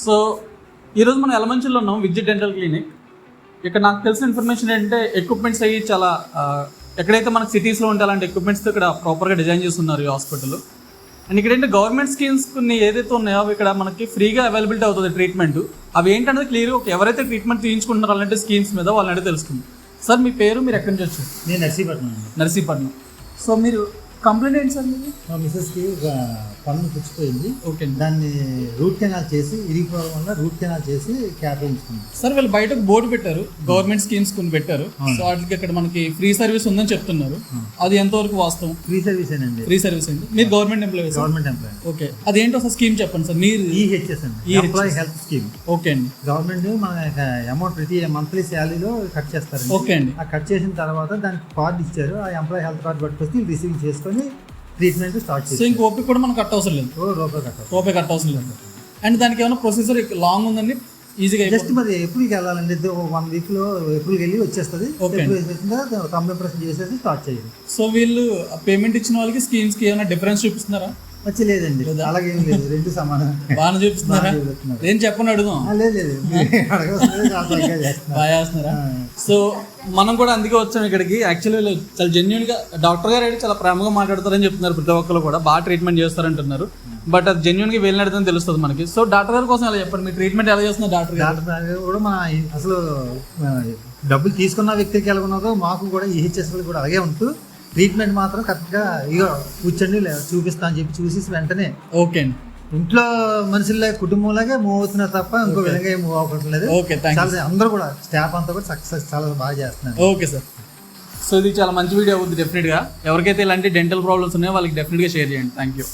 So ఈరోజు మనం ఎలమంచిలో ఉన్నాం విద్యుత్ డెంటల్ క్లినిక్. ఇక్కడ నాకు తెలిసిన ఇన్ఫర్మేషన్ ఏంటంటే ఎక్విప్మెంట్స్ అయ్యి చాలా ఎక్కడైతే మనకి సిటీస్లో ఉంటే అలాంటి ఎక్విప్మెంట్స్ ఇక్కడ ప్రాపర్గా డిజైన్ చేస్తున్నారు ఈ హాస్పిటల్ అండ్ ఇక్కడ ఏంటంటే గవర్నమెంట్ స్కీమ్స్ కొన్ని ఏదైతే ఉన్నాయో అవి ఇక్కడ మనకి ఫ్రీగా అవైలబిలిటీ అవుతుంది ట్రీట్మెంట్ అవి ఏంటనేది క్లియర్గా ఎవరైతే ట్రీట్మెంట్ తీయించుకుంటున్నారో అలాంటి స్కీమ్స్ మీద వాళ్ళని తెలుసుకుంది సార్ మీ పేరు మీరు ఎక్కడి నుంచి వచ్చారు? నేను నర్సీపట్నం నర్సీపట్నం. సో మీరు కంప్లైంట్ ఏంటి సార్ మీది? మా మిస్సెస్కి ఒక పన్ను పుచ్చిపోయింది ఓకే. అండి దాన్ని రూట్ కెనాల్ చేసి ఇరిగిపోవడం వల్ల రూట్ కెనాల్ చేసి క్యాప్ వేయించుకున్నాం సార్ వీళ్ళు బయట బోర్డు పెట్టారు. గవర్నమెంట్ స్కీమ్స్ కొన్ని పెట్టారు. సో వాటికి ఇక్కడ మనకి ఫ్రీ సర్వీస్ ఉందని చెప్తున్నారు. అది ఎంతవరకు వాస్తవం? ఫ్రీ సర్వీసేనండి ఫ్రీ సర్వీస్ అయింది మీరు government employees government employee okay. అదేంటో అసలు స్కీమ్ చెప్పండి సార్. మీరు ఈహెచ్ఎస్ అండి. EHS. Employee health scheme okay అండి. గవర్నమెంట్ మన అమౌంట్ ప్రతి మంత్లీ శాలరీలో కట్ చేస్తారండి. ఓకే అండి. ఆ కట్ చేసిన తర్వాత దానికి కార్డు ఇచ్చారు. ఆ ఎంప్లాయీ హెల్త్ కార్డు పట్టుకొచ్చి రిసీవ్ చేసుకొని ట్రీట్మెంట్ స్టార్ట్ సో ఇంక ఓపిక కూడా మనకు కట్ అవసరం లేదు. ఓ రూపాయి కట్టాలి రూపాయి కట్ అవసరం లేదు. అండ్ దానికి ఏమైనా ప్రొసీజర్ లాంగ్ ఉందండి ఈజీగా జస్ట్ మరి ఎప్పటికి వెళ్ళాలండి వన్ వీక్లో ఎప్పుడు వెళ్ళి వచ్చేస్తుంది. ఎప్పుడు పర్సెంట్ చేసేసి స్టార్ట్ చేయండి సో వీళ్ళు పేమెంట్ ఇచ్చిన వాళ్ళకి స్కీమ్స్కి ఏమైనా డిఫరెన్స్ చూపిస్తున్నారా? వచ్చి లేదండి అలాగే లేదు రెండు సమానం. బాగానే చూపిస్తున్నారా. ఏం చెప్పండి అడుగుదాం? ఆ, లేదు లేదు. బాగా చేస్తున్నారా? సో మనం కూడా అందుకే వచ్చాం ఇక్కడికి. యాక్చువల్లీ చాలా జెన్యున్గా డాక్టర్ గారు అయితే చాలా ప్రేమగా మాట్లాడతారని చెప్తున్నారు ప్రతి ఒక్కరు కూడా. బాగా ట్రీట్మెంట్ చేస్తారంటున్నారు. బట్ అది జెన్యున్గా వెళ్ళినట్టు తెలుస్తుంది మనకి. సో డాక్టర్ గారి కోసం ఎలా చెప్పండి? మీ ట్రీట్మెంట్ ఎలా చేస్తున్నారు డాక్టర్ డాక్టర్ గారు కూడా మన అసలు డబ్బులు తీసుకున్న వ్యక్తికి ఎలా ఉన్నదో మాకు కూడా ఈహెచ్ఎస్ కూడా అలాగే ఉంటూ ట్రీట్మెంట్ మాత్రం కరెక్ట్గా ఇగో కూర్చోండి లే- చూపిస్తా అని చెప్పి చూసి వెంటనే ఓకే అండి. ఇంట్లో మనుషులే కుటుంబంలాగే మూవ్ అవుతున్నారు తప్ప ఇంకో విధంగా ఏం మూవ్ అవ్వట్లేదు ఓకే థ్యాంక్ చాలా అందరూ కూడా స్టాఫ్ అంతా కూడా సక్సెస్ చాలా బాగా చేస్తున్నారు. ఓకే సార్ సో ఇది చాలా మంచి వీడియో అవుతుంది డెఫినెట్గా ఎవరికైతే ఇలాంటి డెంటల్ ప్రాబ్లమ్స్ ఉన్నాయో వాళ్ళకి డెఫినెట్గా షేర్ చేయండి. Thank you